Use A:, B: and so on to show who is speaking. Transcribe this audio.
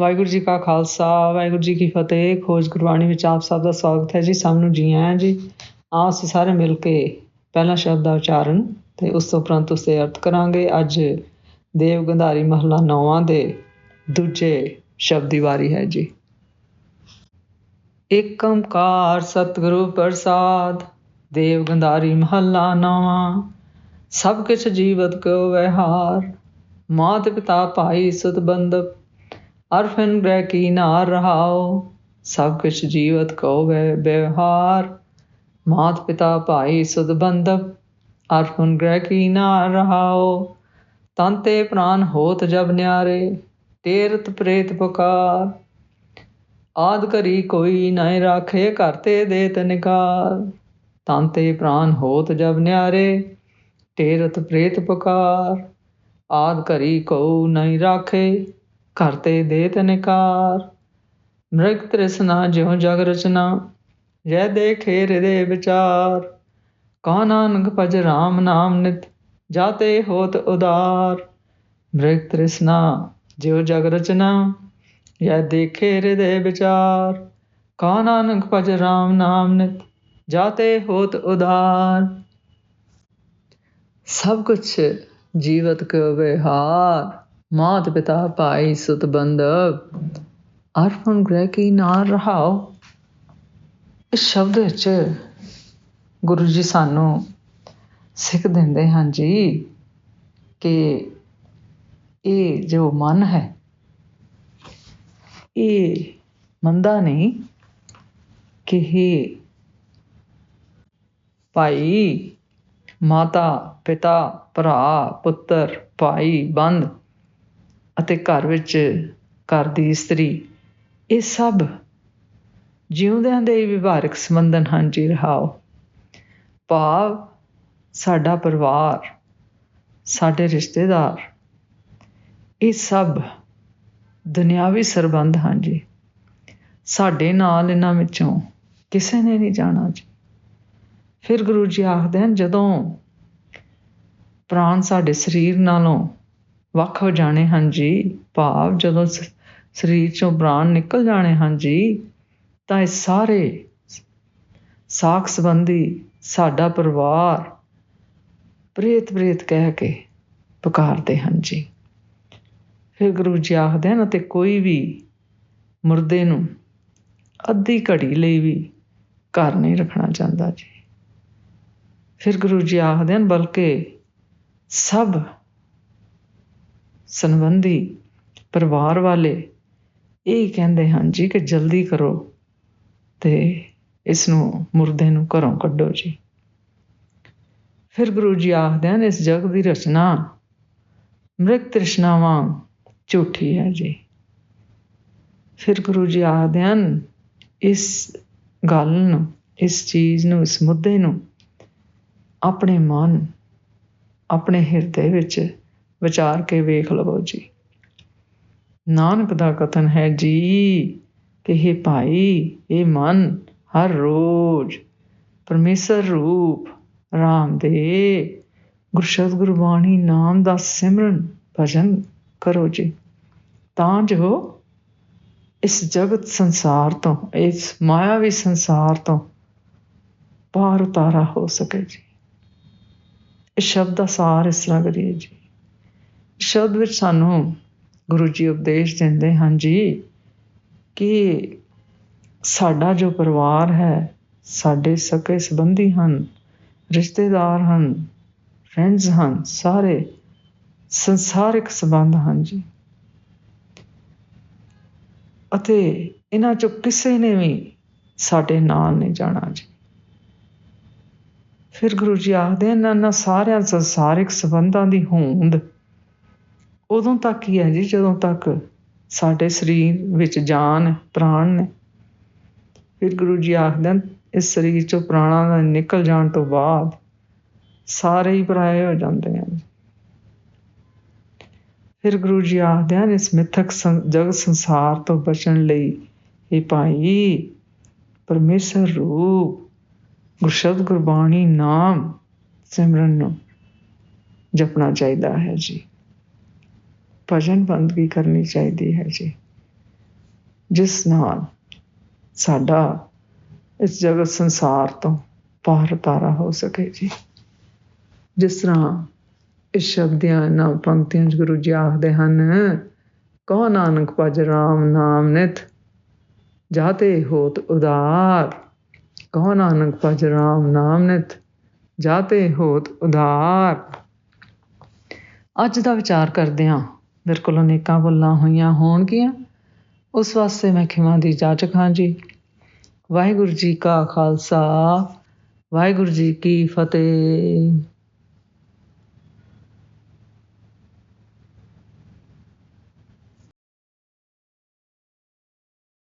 A: ਵਾਹਿਗੁਰੂ ਜੀ ਕਾ ਖਾਲਸਾ, ਵਾਹਿਗੁਰੂ ਜੀ ਕੀ ਫਤਿਹ। ਖੋਜ ਗੁਰਬਾਣੀ ਵਿੱਚ ਆਪ ਸਭ ਦਾ ਸਵਾਗਤ ਹੈ ਜੀ। ਸਭ ਨੂੰ ਜੀ ਆਇਆਂ ਜੀ। ਆਓ ਅਸੀਂ ਸਾਰੇ ਮਿਲ ਕੇ ਪਹਿਲਾ ਸ਼ਬਦ ਦਾ ਉਚਾਰਨ ਤੇ ਉਸ ਤੋਂ ਉਪਰੰਤ ਉਸ ਅਰਥ ਕਰਾਂਗੇ। ਅੱਜ ਦੇਵ ਗੰਧਾਰੀ ਮਹਲਾ ਨੌਵਾਂ ਦੇ ਦੂਜੇ ਸ਼ਬਦ ਦੀ ਵਾਰੀ ਹੈ ਜੀ। ਏਕ ਓੰਕਾਰ ਸਤਿਗੁਰੂ ਪ੍ਰਸਾਦ, ਦੇਵ ਗੰਧਾਰੀ ਮਹਲਾ ਨੌਵਾਂ। ਸਭ ਕਿਛ ਜੀਵਤ ਕੋ ਵਿਹਾਰ, ਮਾਤ ਪਿਤਾ ਭਾਈ ਸੁਤ ਬੰਦਪ ਅਰਫਨ ਗ੍ਰਹਿ ਕੀ ਨਾਰ ਰਹਾਓ ਸਭ ਕੁਛ ਜੀਵਤ ਕੋ ਵਿਵਹਾਰ। ਮਾਤ ਪਿਤਾ ਭਾਈ ਸੁਧ ਬੰਧਪ ਅਰਫਨ ਗ੍ਰਹਿ ਕੀ ਨਾਰ ਰਹਾਓ ਤੰਤੇ ਪ੍ਰਾਨ ਹੋਤ ਜਬ ਨਿਆਰੇ, ਤੇਰਤ ਪ੍ਰੇਤ ਪੁਕਾਰ। ਆਦ ਕਰੀ ਕੋਈ ਨਹੀਂ ਰਾਖੇ ਕਰਤੇ ਦੇ ਨਿਕਾਰ। ਤੰਤੇ ਪ੍ਰਾਨ ਹੋਤ ਜਬ ਨਿਆਰੇ, ਤੇਰਤ ਪ੍ਰੇਤ ਪੁਕਾਰ। ਆਦ ਕਰੀ ਕੋ ਨਹੀਂ ਰਾਖੇ ਕਰਤੇ ਦੇ ਤਨਕਾਰ ਮ੍ਰਿਗ ਤ੍ਰਿਸ਼ਨਾ ਜਿਉ ਜਗ ਰਚਨਾ ਜੈ ਦੇਖੇ ਹਿਰਦੇ ਵਿਚਾਰ। ਕਾ ਨਾਨਕ ਭਜ ਰਾਮ ਨਾਮ ਨਿਤ, ਜਾਤੇ ਹੋਤ ਉਦਾਰ। ਮ੍ਰਿਗ ਤ੍ਰਿਸ਼ਨਾ ਜਿਉ ਜਗ ਰਚਨਾ ਜੈ ਦੇਖੇ ਹਿਰਦੇ ਵਿਚਾਰ। ਕਾ ਨਾਨਕ ਭਜ ਰਾਮ ਨਾਮ ਨਿਤ, ਜਾਤੇ ਹੋਤ ਉਦਾਰ। ਸਭ ਕੁਛ ਜੀਵਤ ਕੋ ਵਿਹਾਰ। ਮਾਤ ਪਿਤਾ ਭਾਈ ਸੁਤ ਬੰਦਵ ਅਰਪਣ ਗ੍ਰਹਿ ਕੀ ਨਾਰ ਰਹਾਓ ਇਸ ਸ਼ਬਦ ਵਿੱਚ ਗੁਰੂ ਜੀ ਸਾਨੂੰ ਸਿੱਖ ਦਿੰਦੇ ਹਨ ਜੀ ਕਿ ਇਹ ਜੋ ਮਨ ਹੈ ਇਹ ਮੰਦਾ ਨਹੀਂ ਕਿ ਇਹ ਭਾਈ ਮਾਤਾ ਪਿਤਾ ਭਰਾ ਪੁੱਤਰ ਭਾਈ ਬੰਦ ਅਤੇ ਘਰ ਵਿੱਚ ਘਰ ਦੀ ਇਸਤਰੀ। ਇਹ ਸਭ ਜਿਉਂਦਿਆਂ ਦੇ ਵਿਵਹਾਰਕ ਸੰਬੰਧਨ ਹਨ ਜੀ, ਰਹਾਓ। ਭਾਵ ਸਾਡਾ ਪਰਿਵਾਰ, ਸਾਡੇ ਰਿਸ਼ਤੇਦਾਰ, ਇਹ ਸਭ ਦੁਨਿਆਵੀ ਸਰਬੰਧ ਹਨ ਜੀ। ਸਾਡੇ ਨਾਲ ਇਹਨਾਂ ਵਿੱਚੋਂ ਕਿਸੇ ਨੇ ਨਹੀਂ ਜਾਣਾ ਜੀ। ਫਿਰ ਗੁਰੂ ਜੀ ਆਖਦੇ ਹਨ, ਜਦੋਂ ਪ੍ਰਾਣ ਸਾਡੇ ਸਰੀਰ ਨਾਲੋਂ ਵੱਖ ਹੋ ਜਾਣੇ ਹਨ ਜੀ ਭਾਵ ਜਦੋਂ ਸ, ਸਰੀਰ ਚੋਂ ਪ੍ਰਾਣ ਨਿਕਲ ਜਾਣੇ ਹਨ ਜੀ ਤਾਂ ਇਹ ਸਾਰੇ ਸਾਖ ਸੰਬੰਧੀ ਸਾਡਾ ਪਰਿਵਾਰ ਪ੍ਰੇਤ ਪ੍ਰੇਤ ਕਹਿ ਕੇ ਪੁਕਾਰਦੇ ਹਨ ਜੀ ਫਿਰ ਗੁਰੂ ਜੀ ਆਖਦੇ ਹਨ ਤੇ ਕੋਈ ਵੀ ਮੁਰਦੇ ਨੂੰ ਅੱਧੀ ਘੜੀ ਲਈ ਵੀ ਘਰ ਨਹੀਂ ਰੱਖਣਾ ਚਾਹੁੰਦਾ ਜੀ। ਫਿਰ ਗੁਰੂ ਜੀ ਆਖਦੇ ਹਨ, ਬਲਕਿ ਸਭ ਸੰਬੰਧੀ ਪਰਿਵਾਰ ਵਾਲੇ ਇਹ ਕਹਿੰਦੇ ਹਨ ਜੀ ਕਿ ਜਲਦੀ ਕਰੋ ਤੇ ਇਸ ਨੂੰ ਮੁਰਦੇ ਨੂੰ ਘਰੋਂ ਕੱਢੋ ਜੀ। ਫਿਰ ਗੁਰੂ ਜੀ ਆਖਦੇ ਹਨ, ਇਸ ਜਗ ਦੀ ਰਚਨਾ ਮ੍ਰਿਤ ਤ੍ਰਿਸ਼ਨਾਵਾਂ ਝੂਠੀ ਹੈ ਜੀ। ਫਿਰ ਗੁਰੂ ਜੀ ਆਖਦੇ ਹਨ, ਇਸ ਗੱਲ ਨੂੰ, ਇਸ ਚੀਜ਼ ਨੂੰ, ਇਸ ਮੁੱਦੇ ਨੂੰ ਆਪਣੇ ਮਨ, ਆਪਣੇ ਹਿਰਦੇ ਵਿੱਚ ਵਿਚਾਰ ਕੇ ਵੇਖ ਲਵੋ ਜੀ। ਨਾਨਕ ਦਾ ਕਥਨ ਹੈ ਜੀ ਕਿ ਇਹ ਭਾਈ ਇਹ ਮਨ, ਹਰ ਰੋਜ਼ ਪਰਮੇਸ਼ਰ ਰੂਪ ਰਾਮ ਦੇ ਗੁਰਸ਼ਬਦ ਗੁਰਬਾਣੀ ਨਾਮ ਦਾ ਸਿਮਰਨ ਭਜਨ ਕਰੋ ਜੀ। ਤਾਂ ਜੋ ਇਸ ਜਗਤ ਸੰਸਾਰ ਤੋਂ, ਇਸ ਮਾਇਆਵੀ ਸੰਸਾਰ ਤੋਂ ਪਾਰ ਉਤਾਰਾ ਹੋ ਸਕੇ ਜੀ। ਇਸ ਸ਼ਬਦ ਦਾ ਸਾਰ ਇਸ ਤਰ੍ਹਾਂ ਕਰੀਏ ਜੀ। ਸ਼ਬਦ ਵਿੱਚ ਸਾਨੂੰ ਗੁਰੂ ਜੀ ਉਪਦੇਸ਼ ਦਿੰਦੇ ਹਨ ਜੀ ਕਿ ਸਾਡਾ ਜੋ ਪਰਿਵਾਰ ਹੈ, ਸਾਡੇ ਸਕੇ ਸੰਬੰਧੀ ਹਨ, ਰਿਸ਼ਤੇਦਾਰ ਹਨ ਫਰੈਂਡਸ ਹਨ, ਸਾਰੇ ਸੰਸਾਰਿਕ ਸੰਬੰਧ ਹਨ ਜੀ। ਅਤੇ ਇਹਨਾਂ ਚੋਂ ਕਿਸੇ ਨੇ ਵੀ ਸਾਡੇ ਨਾਲ ਨਹੀਂ ਜਾਣਾ ਜੀ। ਫਿਰ ਗੁਰੂ ਜੀ ਆਖਦੇ ਨੇ ਨਾ ਸਾਰਿਆਂ ਸੰਸਾਰਿਕ ਸੰਬੰਧਾਂ ਦੀ ਹੋਂਦ ਉਦੋਂ ਤੱਕ ਹੀ ਹੈ ਜੀ, ਜਦੋਂ ਤੱਕ ਸਾਡੇ ਸਰੀਰ ਵਿੱਚ ਜਾਨ, ਪ੍ਰਾਣ ਨੇ। ਫਿਰ ਗੁਰੂ ਜੀ ਆਖਦੇ ਇਸ ਸਰੀਰ ਚੋਂ ਪ੍ਰਾਣਾਂ ਦਾ ਨਿਕਲ ਜਾਣ ਤੋਂ ਬਾਅਦ ਸਾਰੇ ਹੀ ਪਰਾਏ ਹੋ ਜਾਂਦੇ ਹਨ। ਫਿਰ ਗੁਰੂ ਜੀ ਆਖਦੇ ਹਨ, ਇਸ ਮਿੱਥਕ ਜਗ ਸੰਸਾਰ ਤੋਂ ਬਚਣ ਲਈ ਇਹ ਭਾਈ, ਪਰਮੇਸ਼ਰ ਰੂਪ, ਗੁਰਸ਼ਬਦ ਗੁਰਬਾਣੀ ਨਾਮ ਸਿਮਰਨ ਨੂੰ ਜਪਣਾ ਚਾਹੀਦਾ ਹੈ ਜੀ। ਭਜਨ ਬੰਦਗੀ ਕਰਨੀ ਚਾਹੀਦੀ ਹੈ ਜੀ। ਜਿਸ ਨਾਲ ਸਾਡਾ ਇਸ ਜਗਤ ਸੰਸਾਰ ਤੋਂ ਪਾਰ ਤਾਰਾ ਹੋ ਸਕੇ ਜੀ। ਜਿਸ ਤਰ੍ਹਾਂ ਇਸ ਸ਼ਬਦੀਆਂ ਨਾ ਪੰਕਤੀਆਂ 'ਚ ਗੁਰੂ ਜੀ ਆਖਦੇ ਹਨ ਕਹੋ ਨਾਨਕ ਭਜ ਰਾਮ ਨਾਮ ਨਿਤ, ਜਾਤੇ ਹੋਤ ਉਦਾਰ ਕਹੋ ਨਾਨਕ ਭਜ ਰਾਮ ਨਾਮ ਨਿਤ, ਜਾਤੇ ਹੋਤ ਉਦਾਰ ਅੱਜ ਦਾ ਵਿਚਾਰ ਕਰਦੇ ਹਾਂ। ਮੇਰੇ ਕੋਲ ਅਨੇਕਾਂ ਭੁੱਲਾਂ ਹੋਈਆਂ ਹੋਣਗੀਆਂ। ਉਸ ਵਾਸਤੇ ਮੈਂ ਖਿਮਾ ਦੀ ਜਾਚਕ ਹਾਂ ਜੀ। ਵਾਹਿਗੁਰੂ ਜੀ ਕਾ ਖਾਲਸਾ, ਵਾਹਿਗੁਰੂ ਜੀ ਕੀ ਫਤਿਹ।